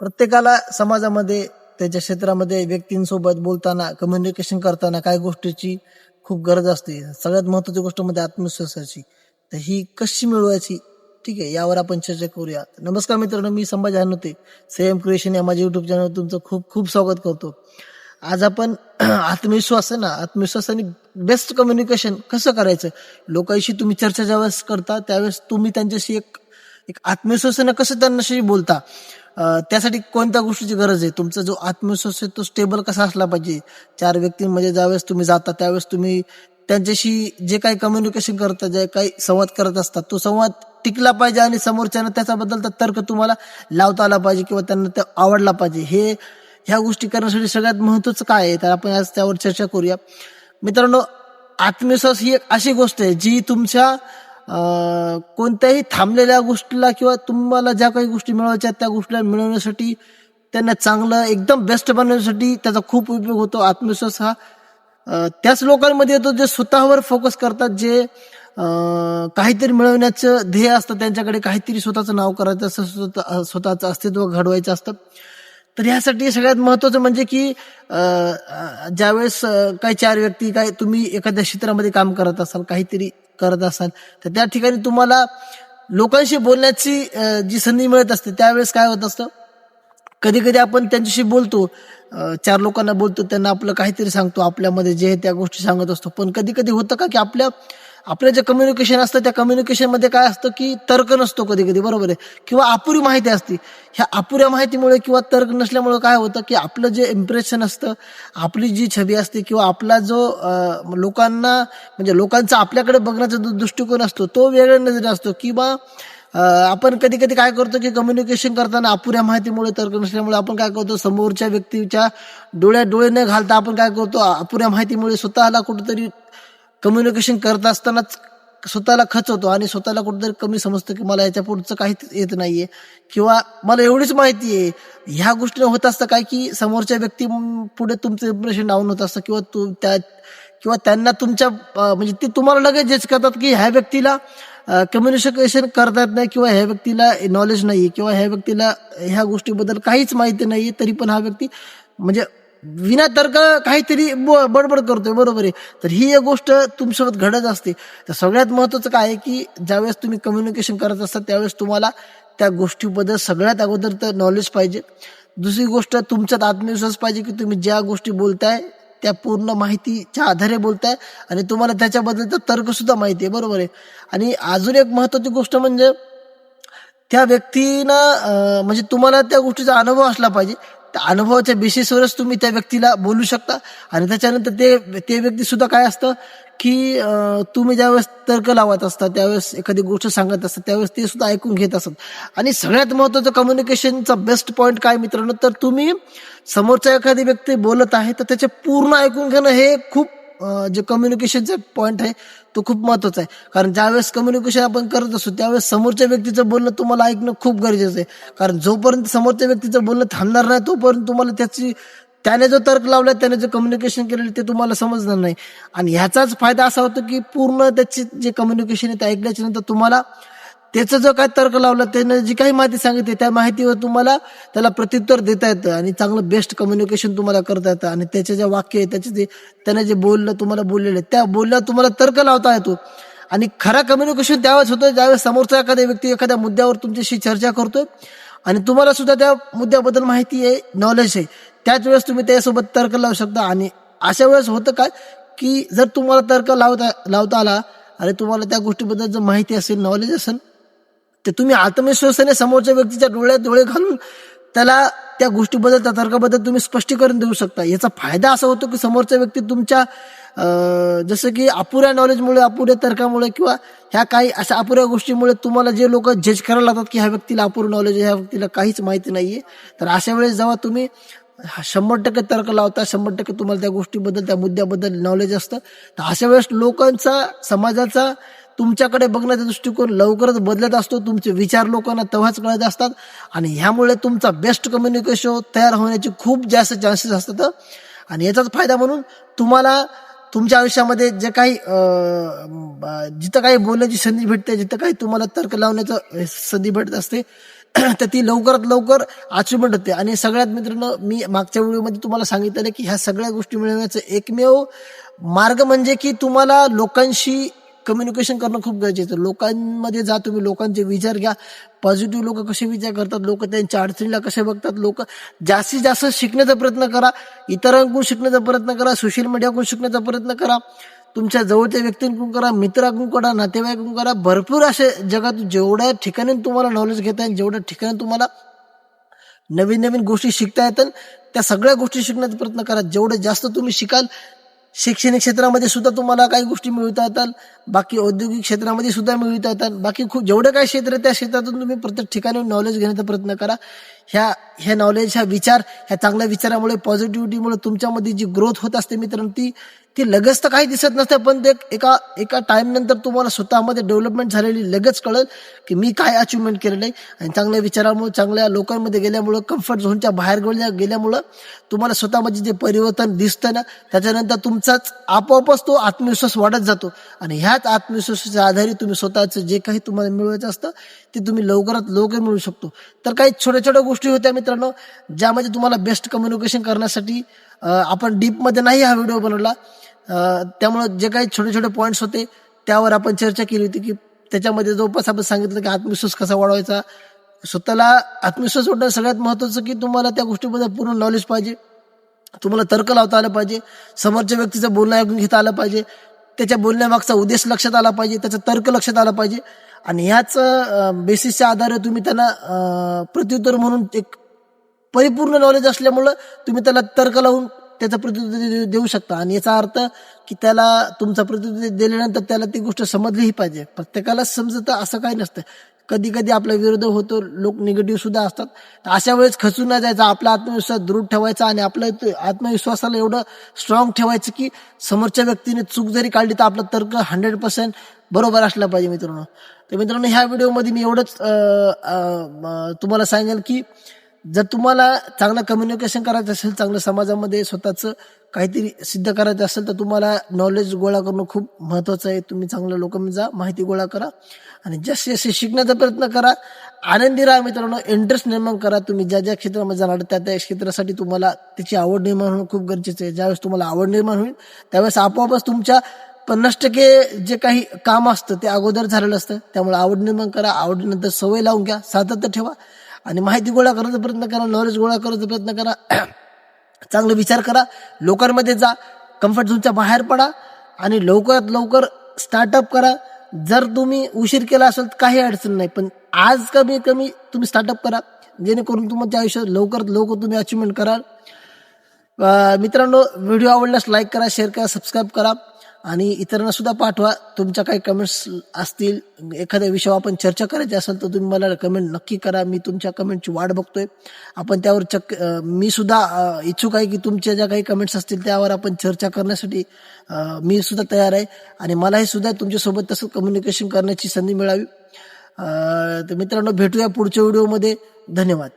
प्रत्येकाला समाजामध्ये त्याच्या क्षेत्रामध्ये व्यक्तींसोबत बोलताना कम्युनिकेशन करताना काही गोष्टीची खूप गरज असते. सगळ्यात महत्वाची गोष्ट म्हणजे आत्मविश्वासाची. तर ही कशी मिळवायची? ठीक आहे यावर आपण चर्चा करूया. नमस्कार मित्रांनो मी संभाजी हनुते. सेम क्रिएशन या माझ्या युट्यूब चॅनल तुमचं खूप खूप स्वागत करतो. आज आपण आत्मविश्वास आहे ना आत्मविश्वास आणि बेस्ट कम्युनिकेशन कसं करायचं? लोकांशी तुम्ही चर्चा ज्यावेळेस करता त्यावेळेस तुम्ही त्यांच्याशी एक एक आत्मविश्वासानं कसं त्यांच्याशी बोलता? त्यासाठी कोणत्या गोष्टीची गरज आहे? तुमचा जो आत्मविश्वास आहे तो स्टेबल कसा असला पाहिजे? चार व्यक्तींमध्ये ज्यावेळेस तुम्ही जाता त्यावेळेस तुम्ही त्यांच्याशी जे काही कम्युनिकेशन करता जे काही संवाद करत असतात तो संवाद टिकला पाहिजे आणि समोरच्यानं त्याच्याबद्दलचा तर्क तुम्हाला लावता आला पाहिजे किंवा त्यांना ते आवडला पाहिजे. हे ह्या गोष्टी करण्यासाठी सगळ्यात महत्वाचं काय आहे? तर आपण आज त्यावर चर्चा करूया. मित्रांनो आत्मविश्वास ही एक अशी गोष्ट आहे जी तुमच्या कोणत्याही थांबलेल्या गोष्टीला किंवा तुम्हाला ज्या काही गोष्टी मिळवायच्या त्या गोष्टीला मिळवण्यासाठी त्यांना चांगलं एकदम बेस्ट बनवण्यासाठी त्याचा खूप उपयोग होतो. आत्मविश्वास हा त्याच लोकांमध्ये येतो जे स्वतःवर फोकस करतात जे काहीतरी मिळवण्याचं ध्येय असतं त्यांच्याकडे काहीतरी स्वतःचं नाव करायचं असतं स्वतः स्वतःचं अस्तित्व घडवायचं असतं. तर यासाठी सगळ्यात महत्वाचं म्हणजे की ज्यावेळेस काही चार व्यक्ती काय तुम्ही एखाद्या क्षेत्रामध्ये काम करत असाल काहीतरी करत असाल तर त्या ठिकाणी तुम्हाला लोकांशी बोलण्याची जी संधी मिळत असते त्यावेळेस काय होत असतं? कधी कधी आपण त्यांच्याशी बोलतो चार लोकांना बोलतो त्यांना आपलं काहीतरी सांगतो आपल्यामध्ये जे आहे त्या गोष्टी सांगत असतो. पण कधी कधी होतं का की आपल्या आपलं जे कम्युनिकेशन असतं त्या कम्युनिकेशनमध्ये काय असतं की तर्क नसतो कधी कधी बरोबर आहे? किंवा अपुरी माहिती असते. ह्या अपुऱ्या माहितीमुळे किंवा तर्क नसल्यामुळे काय होतं की आपलं जे इम्प्रेशन असतं आपली जी छबी असते किंवा आपला जो लोकांना म्हणजे लोकांचा आपल्याकडे बघण्याचा जो दृष्टिकोन असतो तो वेगळ्या नजरे असतो किंवा आपण कधी कधी काय करतो की कम्युनिकेशन करताना अपुऱ्या माहितीमुळे तर्क नसल्यामुळे आपण काय करतो समोरच्या व्यक्तीच्या डोळ्यात डोळे न घालता आपण काय करतो अपुऱ्या माहितीमुळे स्वतःला कुठेतरी कम्युनिकेशन करत असतानाच स्वतःला खचवतो आणि स्वतःला कुठेतरी कमी समजतं की मला याच्या पुढचं काहीच येत नाहीये. किंवा मला एवढीच माहिती आहे. ह्या गोष्टी होत असतं काय की समोरच्या व्यक्ती पुढे तुमचं इम्प्रेशन डाऊन होत असतं किंवा तू त्या किंवा त्यांना तुमच्या म्हणजे ते तुम्हाला लगेच जज करतात की ह्या व्यक्तीला कम्युनिकेशन करता येत नाही किंवा ह्या व्यक्तीला नॉलेज नाही किंवा ह्या व्यक्तीला ह्या गोष्टीबद्दल काहीच माहिती नाही तरी पण हा व्यक्ती म्हणजे विना तर्क काहीतरी ब- बडबड करतोय बरोबर आहे. तर ही एक गोष्ट तुमच्यासोबत घडत असते. तर सगळ्यात महत्वाचं काय आहे की ज्यावेळेस तुम्ही कम्युनिकेशन करत असता त्यावेळेस तुम्हाला त्या गोष्टीबद्दल सगळ्यात अगोदर तर नॉलेज पाहिजे. दुसरी गोष्ट तुमच्यात आत्मविश्वास पाहिजे की तुम्ही ज्या गोष्टी बोलताय त्या पूर्ण माहितीच्या आधारे बोलताय आणि तुम्हाला त्याच्याबद्दलचा तर्क सुद्धा माहिती आहे बरोबर आहे. आणि अजून एक महत्वाची गोष्ट म्हणजे त्या व्यक्तीनं म्हणजे तुम्हाला त्या गोष्टीचा अनुभव असला पाहिजे. अनुभवाच्या बेसिसवरच तुम्ही त्या व्यक्तीला बोलू शकता. आणि त्याच्यानंतर ते ते व्यक्ती सुद्धा काय असतं की तुम्ही ज्यावेळेस तर्क लावत असता त्यावेळेस एखादी गोष्ट सांगत असता त्यावेळेस ते सुद्धा ऐकून घेत असतात आणि सगळ्यात महत्वाचं कम्युनिकेशनचा बेस्ट पॉईंट काय मित्रांनो तर तुम्ही समोरचा एखादी व्यक्ती बोलत आहे तर त्याचे पूर्ण ऐकून घेणं हे खूप जे कम्युनिकेशनचा पॉईंट आहे तो खूप महत्त्वाचा आहे. कारण ज्यावेळेस कम्युनिकेशन आपण करत असतो त्यावेळेस समोरच्या व्यक्तीचं बोलणं तुम्हाला ऐकणं खूप गरजेचं आहे. कारण जोपर्यंत समोरच्या व्यक्तीचं बोलणं थांबणार नाही तोपर्यंत तुम्हाला त्याची त्याने जो तर्क लावला त्याने जे कम्युनिकेशन केलेलं ते तुम्हाला समजणार नाही. आणि ह्याचाच फायदा असा होतो की पूर्ण त्याची जे कम्युनिकेशन आहे ते ऐकल्याच्या नंतर तुम्हाला त्याचं जो काय तर्क लावला त्यानं जी काही माहिती सांगितली त्या माहितीवर तुम्हाला त्याला प्रत्युत्तर देता येतं आणि चांगलं बेस्ट कम्युनिकेशन तुम्हाला करता येतं. आणि त्याचे जे वाक्य आहे त्याचे जे त्याने जे बोललं तुम्हाला बोललेलं आहे, त्या बोलल्यावर तुम्हाला तर्क लावता येतो. आणि खरा कम्युनिकेशन त्यावेळेस होतं ज्यावेळेस समोरचा एखादा व्यक्ती एखाद्या मुद्द्यावर तुमच्याशी चर्चा करतोय. आणि तुम्हाला सुद्धा त्या मुद्द्याबद्दल माहिती आहे नॉलेज आहे. त्याच वेळेस तुम्ही त्याच्यासोबत तर्क लावू शकता. आणि अशा वेळेस होतं काय की जर तुम्हाला तर्क लावता लावता आला आणि तुम्हाला त्या गोष्टीबद्दल जर माहिती असेल नॉलेज असेल ते तुम्ही आत्मविश्वासाने समोरच्या व्यक्तीच्या डोळ्यात डोळे घालून त्याला त्या गोष्टीबद्दल त्या तर्काबद्दल तुम्ही स्पष्टीकरण देऊ शकता. याचा फायदा असा होतो की समोरचा व्यक्ती तुमच्या जसं की अपुऱ्या नॉलेजमुळे अपुऱ्या तर्कामुळे किंवा ह्या काही अशा अपुऱ्या गोष्टीमुळे तुम्हाला जे लोक जज करायला लागतात की ह्या व्यक्तीला अपुरं नॉलेज आहे ह्या व्यक्तीला काहीच माहिती नाही आहे तर अशा वेळेस जेव्हा तुम्ही शंभर टक्के तर्क लावता शंभर टक्के तुम्हाला त्या गोष्टीबद्दल त्या मुद्द्याबद्दल नॉलेज असतं. तर अशा वेळेस लोकांचा समाजाचा तुमच्याकडे बघण्याचा दृष्टिकोन लवकरच बदलत असतो. तुमचे विचार लोकांना तेव्हाच कळत असतात. आणि ह्यामुळे तुमचा बेस्ट कम्युनिकेशन तयार होण्याचे खूप जास्त चान्सेस असतात. आणि याचाच फायदा म्हणून तुम्हाला तुमच्या आयुष्यामध्ये जे काही जिथं काही बोलण्याची संधी भेटते जिथं काही तुम्हाला तर्क लावण्याचं संधी भेटत असते तर ती लवकरात लवकर अचिव्हमेंट होते. आणि सगळ्यात मित्रांनो मी मागच्या व्हिडिओमध्ये तुम्हाला सांगितलेलं की ह्या सगळ्या गोष्टी मिळवण्याचं एकमेव मार्ग म्हणजे की तुम्हाला लोकांशी कम्युनिकेशन करणं खूप गरजेचं लोकांमध्ये जा तुम्ही लोकांचे विचार घ्या. पॉझिटिव्ह लोक कसे विचार करतात? लोक त्यांच्या अडचणीला कसे बघतात? लोक जास्तीत जास्त शिकण्याचा प्रयत्न करा. इतरांकडून शिकण्याचा प्रयत्न करा. सोशल मीडियाकडून शिकण्याचा प्रयत्न करा. तुमच्या जवळच्या व्यक्तींकडून करा. मित्राकडून करा. नातेवाईकडून करा. भरपूर असे जगात जेवढ्या ठिकाणी तुम्हाला नॉलेज घेता येईल जेवढ्या ठिकाणी तुम्हाला नवीन नवीन गोष्टी शिकता येतात त्या सगळ्या गोष्टी शिकण्याचा प्रयत्न करा. जेवढं जास्त तुम्ही शिकाल शैक्षणिक क्षेत्रामध्ये सुद्धा तुम्हाला काही गोष्टी मिळवता येतात. बाकी औद्योगिक क्षेत्रामध्ये सुद्धा मिळवता येतात. बाकी खूप जेवढं काही क्षेत्र आहे त्या क्षेत्रातून तुम्ही प्रत्येक ठिकाणी नॉलेज घेण्याचा प्रयत्न करा. ह्या ह्या नॉलेज ह्या विचार ह्या चांगल्या विचारामुळे पॉझिटिव्हिटीमुळे तुमच्यामध्ये जी ग्रोथ होत असते मित्रांनो ती ती लगेच तर काही दिसत नसते पण ते एका एका टाइम नंतर तुम्हाला स्वतःमध्ये डेव्हलपमेंट झालेली लगेच कळेल की मी काय अचिव्हमेंट केलेलं आहे. आणि चांगल्या विचारामुळे चांगल्या लोकांमध्ये गेल्यामुळं कम्फर्ट झोनच्या बाहेर गेल्या गेल्यामुळं तुम्हाला स्वतःमध्ये जे परिवर्तन दिसतं ना त्याच्यानंतर तुमचाच आपोआपच तो आत्मविश्वास वाढत जातो. आणि ह्याच आत्मविश्वासाच्या आधारे तुम्ही स्वतःचं जे काही तुम्हाला मिळवायचं असतं ते तुम्ही लवकरात लवकर मिळू शकतो. तर काही छोट्या छोट्या गोष्टी गोष्टी होत्या मित्रांनो ज्यामध्ये तुम्हाला बेस्ट कम्युनिकेशन करण्यासाठी आपण डीपमध्ये नाही हा व्हिडिओ बनवला. त्यामुळं जे काही छोटे छोटे पॉईंट्स होते त्यावर आपण चर्चा केली होती की त्याच्यामध्ये जवळपास आपण सांगितलं की आत्मविश्वास कसा वाढवायचा. स्वतःला आत्मविश्वास वाढणं सगळ्यात महत्वाचं की तुम्हाला त्या गोष्टीबद्दल पूर्ण नॉलेज पाहिजे. तुम्हाला तर्क लावता आलं पाहिजे. समोरच्या व्यक्तीचं बोलणं ऐकून घेता आलं पाहिजे. त्याच्या बोलण्यामागचा उद्देश लक्षात आला पाहिजे. त्याचा तर्क लक्षात आला पाहिजे. आणि ह्याच बेसिसच्या आधारे तुम्ही त्यांना प्रत्युत्तर म्हणून एक परिपूर्ण नॉलेज असल्यामुळं तुम्ही त्याला तर्क लावून त्याचं प्रत्युत्तर देऊ शकता. आणि याचा अर्थ की त्याला तुमचा प्रत्युत्तर दिल्यानंतर त्याला ती गोष्ट समजलीही पाहिजे. प्रत्येकाला समजतं असं काही नसतं. कधी कधी आपला विरोध होतो लोक निगेटिव्ह सुद्धा असतात. तर अशा वेळेस खचून नाही जायचा आपला आत्मविश्वास दृढ ठेवायचा आणि आपल्या ते आत्मविश्वासाला एवढं स्ट्रॉंग ठेवायचं की समोरच्या व्यक्तीने चूक जरी काढली तर आपला तर्क हंड्रेड पर्सेंट बरोबर असला पाहिजे मित्रांनो. तर मित्रांनो ह्या व्हिडिओमध्ये मी एवढंच तुम्हाला सांगेल की जर तुम्हाला चांगलं कम्युनिकेशन करायचं असेल चांगलं समाजामध्ये स्वतःचं काहीतरी सिद्ध करायचं असेल तर तुम्हाला नॉलेज गोळा करणं खूप महत्वाचं आहे. तुम्ही चांगल्या लोकांमध्ये जा माहिती गोळा करा. आणि जसे जसे शिकण्याचा प्रयत्न करा आनंदी राहा मित्रांनो. इंटरेस्ट निर्माण करा. तुम्ही ज्या ज्या क्षेत्रामध्ये जाणार त्या त्या क्षेत्रासाठी तुम्हाला त्याची आवड निर्माण होणं खूप गरजेचं आहे. ज्यावेळेस तुम्हाला आवड निर्माण होईल त्यावेळेस आपोआपच तुमच्या पन्नास टक्के जे काही काम असतं ते अगोदर झालेलं असतं. त्यामुळे आवड निर्माण करा आवडीनंतर सवय लावून घ्या सातत्य ठेवा. आणि माहिती गोळा करायचा प्रयत्न करा नॉलेज गोळा करायचा प्रयत्न करा. चांगला विचार करा. लोकांमध्ये जा कम्फर्ट झोनच्या बाहेर पडा आणि लवकरात लवकर स्टार्टअप करा. जर तुम्ही उशीर केला असेल तर काही अडचण नाही पण आज कमी कमी तुम्ही स्टार्टअप करा. जेणेकरून तुमच्या आयुष्यात लवकरात लवकर तुम्ही अचिव्हमेंट कराल. मित्रांनो व्हिडिओ आवडल्यास लाईक करा शेअर करा सबस्क्राईब करा आणि इतरांना सुद्धा पाठवा. तुमच्या काही कमेंट्स असतील एखाद्या विषयावर आपण चर्चा करायची असेल तर तुम्ही मला कमेंट नक्की करा. मी तुमच्या कमेंटची वाट बघतोय. आपण त्यावर चक मी सुद्धा इच्छुक आहे की तुमच्या ज्या काही कमेंट्स असतील त्यावर आपण चर्चा करण्यासाठी मी सुद्धा तयार आहे. आणि मलाही सुद्धा तुमच्यासोबत तसं कम्युनिकेशन करण्याची संधी मिळावी. तर मित्रांनो भेटूया पुढच्या व्हिडिओमध्ये. धन्यवाद.